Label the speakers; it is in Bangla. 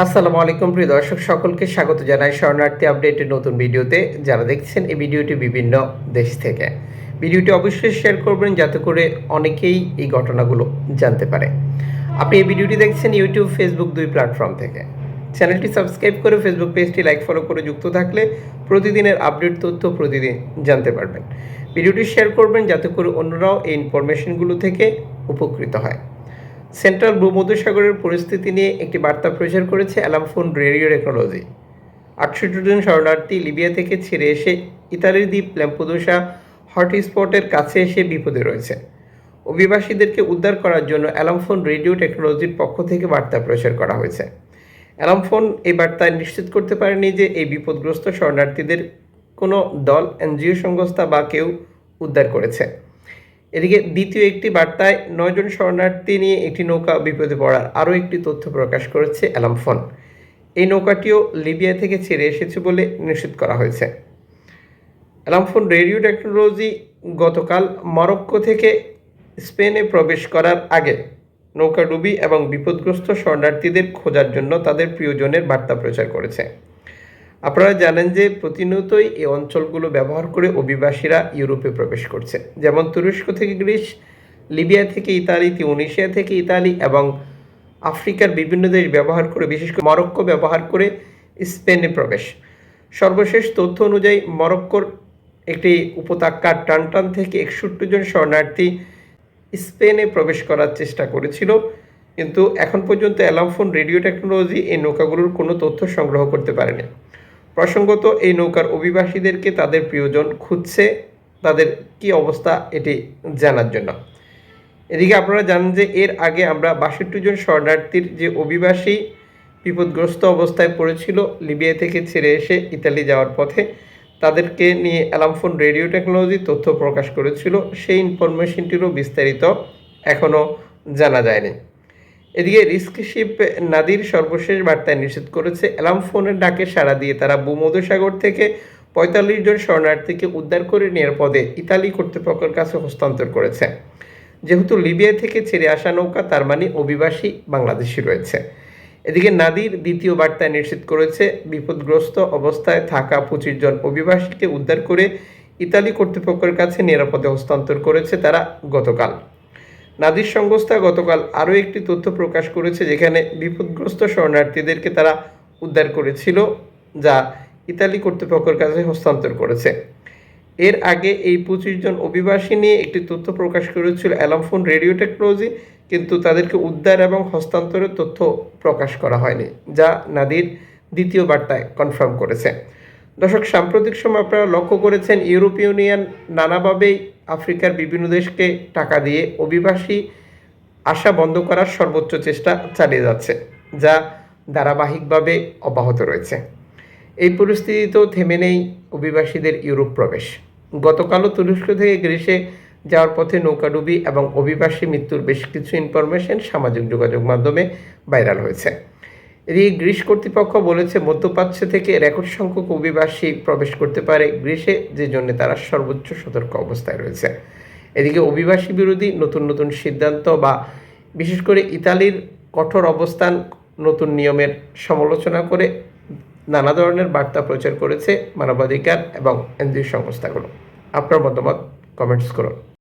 Speaker 1: আসসালামু আলাইকুম, প্রিয় দর্শক, সকলকে স্বাগত জানাই শরণার্থী আপডেটের নতুন ভিডিওতে। যারা দেখছেন এই ভিডিওটি বিভিন্ন দেশ থেকে। ভিডিওটি অবশ্যই শেয়ার করবেন যাতে করে অনেকেই এই ঘটনাগুলো জানতে পারে। আপনি এই ভিডিওটি দেখছেন ইউটিউব, ফেসবুক দুই প্ল্যাটফর্ম থেকে। চ্যানেলটি সাবস্ক্রাইব করে ফেসবুক পেজটি লাইক, ফলো করে যুক্ত থাকলে প্রতিদিনের আপডেট তথ্য প্রতিদিন জানতে পারবেন। ভিডিওটি শেয়ার করবেন যাতে করে অন্যরাও এই ইনফরমেশনগুলো থেকে উপকৃত হয়। সেন্ট্রাল ভূমধ্যসাগরের পরিস্থিতি নিয়ে একটি বার্তা প্রচার করেছে অ্যালামফোন রেডিও টেকনোলজি। আটষট্টি জন শরণার্থী লিবিয়া থেকে ছেড়ে এসে ইতালির দ্বীপ ল্যাম্পোদোসা হটস্পটের কাছে এসে বিপদে রয়েছে। অভিবাসীদেরকে উদ্ধার করার জন্য অ্যালামফোন রেডিও টেকনোলজির পক্ষ থেকে বার্তা প্রচার করা হয়েছে। অ্যালামফোন এই বার্তায় নিশ্চিত করতে পারেনি যে এই বিপদগ্রস্ত শরণার্থীদের কোনো দল, এনজিও সংস্থা বা কেউ উদ্ধার করেছে। এদিকে দ্বিতীয় একটি বার্তায় নয়জন শরণার্থী নিয়ে একটি নৌকা বিপদে পড়ার আরও একটি তথ্য প্রকাশ করেছে অ্যালামফোন এই নৌকাটিও লিবিয়া থেকে ছেড়ে এসেছে বলে নিশ্চিত করা হয়েছে। অ্যালামফোন রেডিও টেকনোলজি গতকাল মরক্কো থেকে স্পেনে প্রবেশ করার আগে নৌকাডুবি এবং বিপদগ্রস্ত শরণার্থীদের খোঁজার জন্য তাদের প্রিয়জনের বার্তা প্রচার করেছে। আপনারা জানেন যে প্রতিনিয়তই এই অঞ্চলগুলো ব্যবহার করে অভিবাসীরা ইউরোপে প্রবেশ করছে। যেমন তুরস্ক থেকে গ্রিস, লিবিয়া থেকে ইতালি তিউনিশিয়া থেকে ইতালি এবং আফ্রিকার বিভিন্ন দেশ ব্যবহার করে, বিশেষ করে মরক্কো ব্যবহার করে স্পেনে প্রবেশ। সর্বশেষ তথ্য অনুযায়ী মরক্কোর একটি উপত্যকা টানটান থেকে একষট্টি জন শরণার্থী স্পেনে প্রবেশ করার চেষ্টা করেছিল। কিন্তু এখন পর্যন্ত অ্যালামফোন রেডিও টেকনোলজি এই নৌকাগুলোর কোনো তথ্য সংগ্রহ করতে পারেনি। প্রসঙ্গত, এই নৌকার অভিবাসীদেরকে তাদের প্রিয়জন খুঁজছে, তাদের কি অবস্থা এটি জানার জন্য। এদিকে আপনারা জানেন যে, এর আগে আমরা বাষট্টি জন শরণার্থীর যে অভিবাসী বিপদগ্রস্ত অবস্থায় পড়েছিল, লিবিয়া থেকে ছেড়ে এসে ইতালি যাওয়ার পথে, তাদেরকে নিয়ে অ্যালামফোন রেডিও টেকনোলজি তথ্য প্রকাশ করেছিল, সেই ইনফরমেশনটিরও বিস্তারিত এখনও জানা যায়নি। এদিকে রিস্কশিপ নাদির সর্বশেষ বার্তায় নিষেধ করেছে। অ্যালার্ম ফোনের ডাকে সাড়া দিয়ে তারা ভূমধ্যসাগর থেকে পঁয়তাল্লিশ জন শরণার্থীকে উদ্ধার করে নিরাপদে ইতালি কর্তৃপক্ষের কাছে হস্তান্তর করেছে। যেহেতু লিবিয়া থেকে ছেড়ে আসা নৌকা, তার মানে অভিবাসী বাংলাদেশি রয়েছে। এদিকে নাদির দ্বিতীয় বার্তায় নিশ্চিত করেছে, বিপদগ্রস্ত অবস্থায় থাকা পঁচিশ জন অভিবাসীকে উদ্ধার করে ইতালি কর্তৃপক্ষের কাছে নিরাপদে হস্তান্তর করেছে তারা গতকাল। নাদির সংস্থা গতকাল আরও একটি তথ্য প্রকাশ করেছে যেখানে বিপদগ্রস্ত শরণার্থীদেরকে তারা উদ্ধার করেছিল, যা ইতালি কর্তৃপক্ষের কাছে হস্তান্তর করেছে। এর আগে এই পঁচিশ জন অভিবাসী নিয়ে একটি তথ্য প্রকাশ করেছিল অ্যালামফোন রেডিও টেকনোলজি, কিন্তু তাদেরকে উদ্ধার এবং হস্তান্তরের তথ্য প্রকাশ করা হয়নি, যা নাদির দ্বিতীয় বার্তায় কনফার্ম করেছে। দর্শক, সাম্প্রতিক সময় আপনারা লক্ষ্য করেছেন ইউরোপীয় ইউনিয়ন নানাভাবেই আফ্রিকার বিভিন্ন দেশকে টাকা দিয়ে অভিবাসী আসা বন্ধ করার সর্বোচ্চ চেষ্টা চালিয়ে যাচ্ছে, যা ধারাবাহিকভাবে অব্যাহত রয়েছে। এই পরিস্থিতিতেও থেমে নেই অভিবাসীদের ইউরোপ প্রবেশ। গতকালও তুরস্ক থেকে গ্রিসে যাওয়ার পথে নৌকাডুবি এবং অভিবাসী মৃত্যুর বেশ কিছু ইনফরমেশন সামাজিক যোগাযোগ মাধ্যমে ভাইরাল হয়েছে। এদিকে গ্রিস কর্তৃপক্ষ বলেছে, মধ্যপ্রাচ্য থেকে রেকর্ড সংখ্যক অভিবাসী প্রবেশ করতে পারে। গ্রিসে যে জন্য তারা সর্বোচ্চ সতর্ক অবস্থায় রয়েছে। এদিকে অভিবাসী বিরোধী নতুন নতুন সিদ্ধান্ত বা বিশেষ করে ইতালির কঠোর অবস্থান নতুন নিয়মের সমালোচনা করে নানা ধরনের বার্তা প্রচার করেছে মানবাধিকার এবং এনজিও সংস্থাগুলো। আপনার মতামত কমেন্টস করুন।